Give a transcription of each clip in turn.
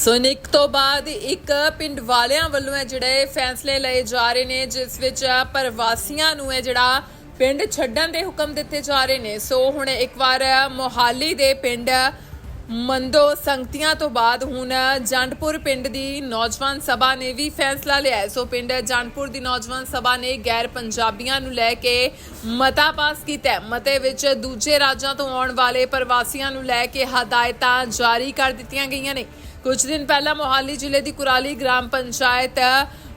ਸੋ ਨਿਕ ਤੋਂ ਬਾਅਦ ਇੱਕ ਪਿੰਡ ਵਾਲਿਆਂ ਵੱਲੋਂ ਹੈ ਜਿਹੜੇ ਫੈਸਲੇ ਲਏ ਜਾ ਰਹੇ ਨੇ, ਜਿਸ ਵਿੱਚ ਪ੍ਰਵਾਸੀਆਂ ਨੂੰ ਹੈ ਜਿਹੜਾ ਪਿੰਡ ਛੱਡਣ ਦੇ ਹੁਕਮ ਦਿੱਤੇ ਜਾ ਰਹੇ ਨੇ। ਸੋ ਹੁਣ ਇੱਕ ਵਾਰ ਮੋਹਾਲੀ ਦੇ ਪਿੰਡ ਮੰਦੋ ਸੰਗਤੀਆਂ ਤੋਂ ਬਾਅਦ ਹੁਣ ਜੰਡਪੁਰ ਪਿੰਡ ਦੀ ਨੌਜਵਾਨ ਸਭਾ ਨੇ ਵੀ ਫੈਸਲਾ ਲਿਆ ਸੋ ਪਿੰਡ ਜੰਡਪੁਰ ਦੀ ਨੌਜਵਾਨ ਸਭਾ ਨੇ ਗੈਰ ਪੰਜਾਬੀਆਂ ਨੂੰ ਲੈ ਕੇ ਮਤਾ ਪਾਸ ਕੀਤਾ ਮਤੇ ਵਿੱਚ ਦੂਜੇ ਰਾਜਾਂ ਤੋਂ ਆਉਣ ਵਾਲੇ ਪ੍ਰਵਾਸੀਆਂ ਨੂੰ ਲੈ ਕੇ ਹਦਾਇਤਾਂ ਜਾਰੀ ਕਰ ਦਿੱਤੀਆਂ ਗਈਆਂ ਨੇ। ਕੁਝ ਦਿਨ ਪਹਿਲਾਂ ਮੋਹਾਲੀ ਜ਼ਿਲ੍ਹੇ ਦੀ ਕੁਰਾਲੀ ਗ੍ਰਾਮ ਪੰਚਾਇਤ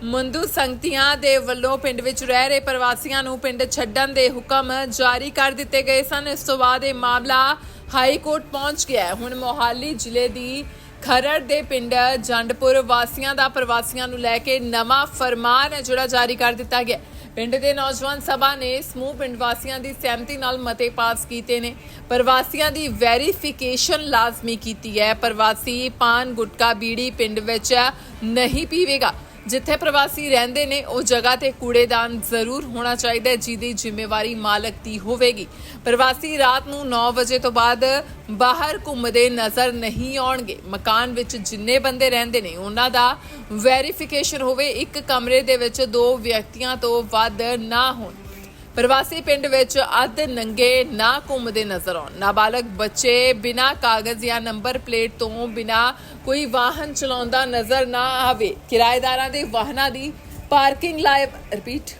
ਮੰਦੂ ਸੰਗਤੀਆਂ ਦੇ ਵੱਲੋਂ ਪਿੰਡ ਵਿੱਚ ਰਹਿ ਰਹੇ ਪ੍ਰਵਾਸੀਆਂ ਨੂੰ ਪਿੰਡ ਛੱਡਣ ਦੇ ਹੁਕਮ ਜਾਰੀ ਕਰ ਦਿੱਤੇ ਗਏ ਸਨ। ਇਸ ਤੋਂ ਬਾਅਦ ਇਹ ਮਾਮਲਾ ਹਾਈ ਕੋਰਟ ਪਹੁੰਚ ਗਿਆ ਹੈ। ਹੁਣ ਮੋਹਾਲੀ ਜ਼ਿਲ੍ਹੇ ਦੀ ਖਰੜ ਦੇ ਪਿੰਡ ਜੰਡਪੁਰ ਵਾਸੀਆਂ ਦਾ ਪ੍ਰਵਾਸੀਆਂ ਨੂੰ ਲੈ ਕੇ ਨਵਾਂ ਫਰਮਾਨ ਹੈ, ਜਿਹੜਾ ਜਾਰੀ ਕਰ ਦਿੱਤਾ ਗਿਆ ਪਿੰਡ ਦੇ ਨੌਜਵਾਨ ਸਭਾ ਨੇ ਸਮੂਹ ਪਿੰਡ ਵਾਸੀਆਂ ਦੀ ਸਹਿਮਤੀ ਨਾਲ ਮਤੇ ਪਾਸ ਕੀਤੇ ਨੇ। ਪ੍ਰਵਾਸੀਆਂ ਦੀ ਵੈਰੀਫਿਕੇਸ਼ਨ ਲਾਜ਼ਮੀ ਕੀਤੀ ਹੈ। ਪ੍ਰਵਾਸੀ ਪਾਨ, ਗੁਟਕਾ, ਬੀੜੀ ਪਿੰਡ ਵਿੱਚ ਨਹੀਂ ਪੀਵੇਗਾ। ਜਿੱਥੇ ਪ੍ਰਵਾਸੀ ਰਹਿੰਦੇ ਨੇ, ਉਹ ਜਗ੍ਹਾ ਤੇ ਕੂੜੇਦਾਨ ਜ਼ਰੂਰ ਹੋਣਾ ਚਾਹੀਦਾ ਹੈ, ਜਿਹਦੀ ਜ਼ਿੰਮੇਵਾਰੀ ਮਾਲਕ ਦੀ ਹੋਵੇਗੀ। ਪ੍ਰਵਾਸੀ ਰਾਤ ਨੂੰ 9 ਵਜੇ ਤੋਂ ਬਾਅਦ ਬਾਹਰ ਘੁੰਮਦੇ ਨਜ਼ਰ ਨਹੀਂ ਆਉਣਗੇ। ਮਕਾਨ ਵਿੱਚ ਜਿੰਨੇ ਬੰਦੇ ਰਹਿੰਦੇ ਨੇ, ਉਹਨਾਂ ਦਾ ਵੈਰੀਫਿਕੇਸ਼ਨ ਹੋਵੇ, ਇੱਕ ਕਮਰੇ ਦੇ ਵਿੱਚ ਦੋ ਵਿਅਕਤੀਆਂ ਤੋਂ ਵੱਧ ਨਾ ਹੋਣ। ਪ੍ਰਵਾਸੀ ਪਿੰਡ ਵਿੱਚ ਅੱਧ ਨੰਗੇ ਨਾ ਘੁੰਮਦੇ ਨਜ਼ਰ ਆਉਣ। ਨਾਬਾਲਗ ਬੱਚੇ ਬਿਨਾਂ ਕਾਗਜ਼ ਜਾਂ ਨੰਬਰ ਪਲੇਟ ਤੋਂ ਬਿਨਾਂ ਕੋਈ ਵਾਹਨ ਚਲਾਉਂਦਾ ਨਜ਼ਰ ਨਾ ਆਵੇ। ਕਿਰਾਏਦਾਰਾਂ ਦੇ ਵਾਹਨਾਂ ਦੀ ਪਾਰਕਿੰਗ ਲਾਇਬ, ਰਿਪੀਟ।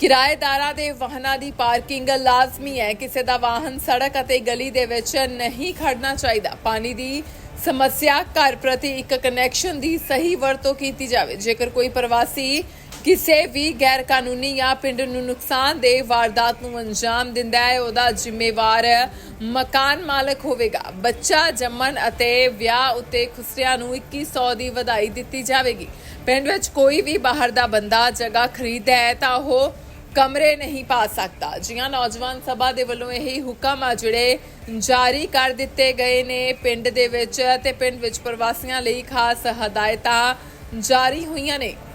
ਕਿਰਾਏਦਾਰਾਂ ਦੇ ਵਾਹਨਾਂ ਦੀ ਪਾਰਕਿੰਗ ਲਾਜ਼ਮੀ ਹੈ। ਕਿਸੇ ਦਾ ਵਾਹਨ ਸੜਕ ਅਤੇ ਗਲੀ ਦੇ ਵਿੱਚ ਨਹੀਂ ਖੜਨਾ ਚਾਹੀਦਾ। ਪਾਣੀ ਦੀ ਸਮੱਸਿਆ ਘਰ ਪ੍ਰਤੀ ਇੱਕ ਕਨੈਕਸ਼ਨ ਦੀ ਸਹੀ ਵਰਤੋਂ ਕੀਤੀ ਜਾਵੇ। ਜੇਕਰ ਕੋਈ ਪ੍ਰਵਾਸੀ ਕਿਸੇ ਵੀ ਗੈਰ ਕਾਨੂੰਨੀ ਜਾਂ ਪਿੰਡ ਨੂੰ ਨੁਕਸਾਨ ਦੇ ਵਾਰਦਾਤ ਨੂੰ ਅੰਜਾਮ ਦਿੰਦਾ ਹੈ, ਉਹਦਾ ਜ਼ਿੰਮੇਵਾਰ ਮਕਾਨ ਮਾਲਕ ਹੋਵੇਗਾ। ਬੱਚਾ ਜੰਮਣ ਅਤੇ ਵਿਆਹ ਉੱਤੇ ਖੁਸਰਿਆਂ ਨੂੰ 2100 ਦੀ ਵਧਾਈ ਦਿੱਤੀ ਜਾਵੇਗੀ। ਪਿੰਡ ਵਿੱਚ ਕੋਈ ਵੀ ਬਾਹਰ ਦਾ ਬੰਦਾ ਜਗ੍ਹਾ ਖਰੀਦਦਾ ਹੈ ਤਾਂ ਉਹ ਕਮਰੇ ਨਹੀਂ ਪਾ ਸਕਦਾ। ਜੀਆਂ ਨੌਜਵਾਨ ਸਭਾ ਦੇ ਵੱਲੋਂ ਇਹੀ ਹੁਕਮ ਆ ਜਿਹੜੇ ਜਾਰੀ ਕਰ ਦਿੱਤੇ ਗਏ ਨੇ ਪਿੰਡ ਦੇ ਵਿੱਚ ਤੇ ਪਿੰਡ ਵਿੱਚ ਪ੍ਰਵਾਸੀਆਂ ਲਈ ਖਾਸ ਹਦਾਇਤਾਂ ਜਾਰੀ ਹੋਈਆਂ ਨੇ।